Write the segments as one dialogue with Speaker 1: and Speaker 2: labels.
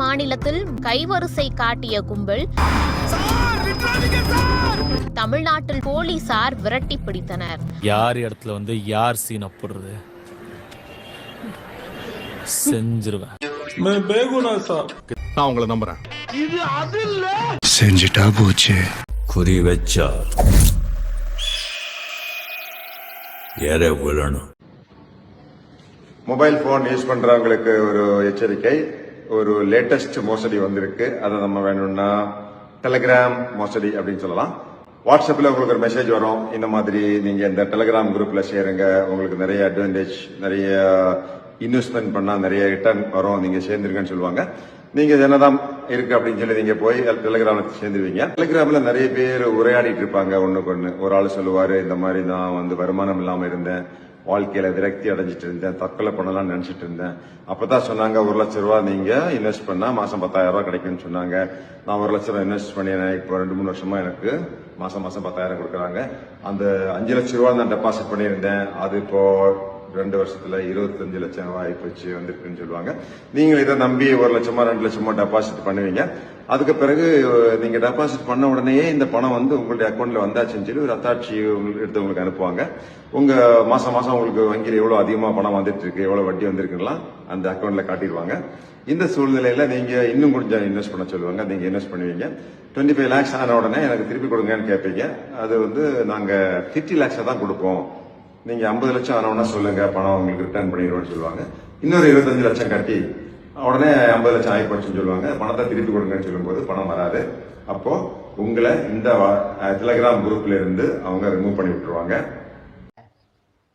Speaker 1: மாநிலத்தில் கைவரிசை காட்டிய கும்பல் தமிழ்நாட்டில் போலீசார் விரட்டி பிடித்தனர்.
Speaker 2: யார் இடத்துல வந்து யார் சீனை போடுறது? செஞ்சிருவேன்.
Speaker 3: நான் உங்களை நம்புறேன்.
Speaker 4: செஞ்சுட்டா போச்சு.
Speaker 5: குறி வச்சா எற விழணும்.
Speaker 6: மொபைல் ஃபோன் யூஸ் பண்றவங்களுக்கு ஒரு எச்சரிக்கை. ஒரு லேட்டஸ்ட் மோசடி வந்திருக்கு. அதை நம்ம வேணும்னா டெலிகிராம் மோசடி அப்படின்னு சொல்லலாம். வாட்ஸ்அப்பில் உங்களுக்கு ஒரு மெசேஜ் வரும். இந்த மாதிரி நீங்கள் இந்த டெலிகிராம் குரூப்பில் சேருங்க. உங்களுக்கு நிறைய அட்வான்டேஜ் நிறைய இன்வெஸ்ட்மெண்ட் பண்ணால் நிறைய ரிட்டர்ன் வரும். நீங்கள் சேர்ந்துருங்கன்னு சொல்லுவாங்க. நீங்க என்னதான் இருக்கு அப்படின்னு சொல்லி நீங்க போய் டெலிகிராம்ல சேர்ந்துருவீங்க. டெலிகிராம்ல நிறைய பேர் உரையாடிட்டு இருப்பாங்க. ஒண்ணுக்கு ஒண்ணு. ஒரு ஆள் சொல்லுவாரு இந்த மாதிரி நான் வந்து வருமானம் இல்லாம இருந்தேன். வாழ்க்கையில விரக்தி அடைஞ்சிட்டு இருந்தேன் தற்கொலை பண்ணலாம்னு நினைச்சிட்டு இருந்தேன் அப்பதான் சொன்னாங்க ஒரு லட்சம் ரூபா நீங்க இன்வெஸ்ட் பண்ணா மாசம் பத்தாயிரம் ரூபாய் கிடைக்கும்னு சொன்னாங்க. நான் ஒரு லட்சம் ரூபாய் இன்வெஸ்ட் பண்ணினேன் இப்போ ரெண்டு மூணு வருஷமா எனக்கு மாசம் மாசம் பத்தாயிரம் கொடுக்குறாங்க. அந்த அஞ்சு லட்சம் ரூபா நான் டெபாசிட் பண்ணியிருந்தேன். அது இப்போ ரெண்டு வருஷத்துல இருபத்தஞ்சு லட்சம் ரூபாய் போச்சு வந்திருக்குன்னு சொல்லுவாங்க. நீங்க இதை நம்பி ஒரு லட்சமா ரெண்டு லட்சமா டெபாசிட் பண்ணுவீங்க. அதுக்கு பிறகு நீங்க டெபாசிட் பண்ண உடனேயே இந்த பணம் வந்து உங்களுடைய அக்கௌண்ட்ல வந்தாச்சுன்னு சொல்லி ஒரு அத்தாட்சி உங்களுக்கு எடுத்து உங்களுக்கு அனுப்புவாங்க. உங்க மாசம் மாசம் உங்களுக்கு வங்கியில் எவ்வளவு அதிகமா பணம் வந்துட்டு இருக்கு எவ்வளவு வட்டி வந்திருக்குலாம் அந்த அக்கௌண்ட்ல காட்டிடுவாங்க. இந்த சூழ்நிலையில நீங்க இன்னும் கொஞ்சம் இன்வெஸ்ட் பண்ண சொல்லுவாங்க. நீங்க இன்வெஸ்ட் பண்ணுவீங்க. டுவெண்ட்டி ஃபைவ் லேக்ஸ் ஆன உடனே எனக்கு திருப்பி கொடுங்கன்னு கேட்பீங்க அது வந்து நாங்க ஃபிஃப்டி லேக்ஸை தான் கொடுப்போம். நீங்க ஐம்பது லட்சம் ஆனவனா சொல்லுங்க பணம் உங்களுக்கு ரிட்டர்ன் பண்ணிடுவோம்னு சொல்லுவாங்க. இன்னொரு இருபத்தஞ்சு லட்சம் கட்டி உடனே ஐம்பது லட்சம் ஆகி போச்சுன்னு சொல்லுவாங்க. பணத்தை திருப்பி கொடுங்கன்னு சொல்லும்போது பணம் வராது. அப்போ உங்களை இந்த டெலகிராம் குரூப்ல இருந்து அவங்க ரிமூவ் பண்ணி விட்டுருவாங்க.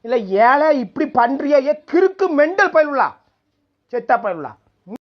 Speaker 7: இல்ல ஏழை இப்படி பண்றியே? ஏ கிறுக்கு மெண்டல் பயிலுலா செத்தா பயிலுலா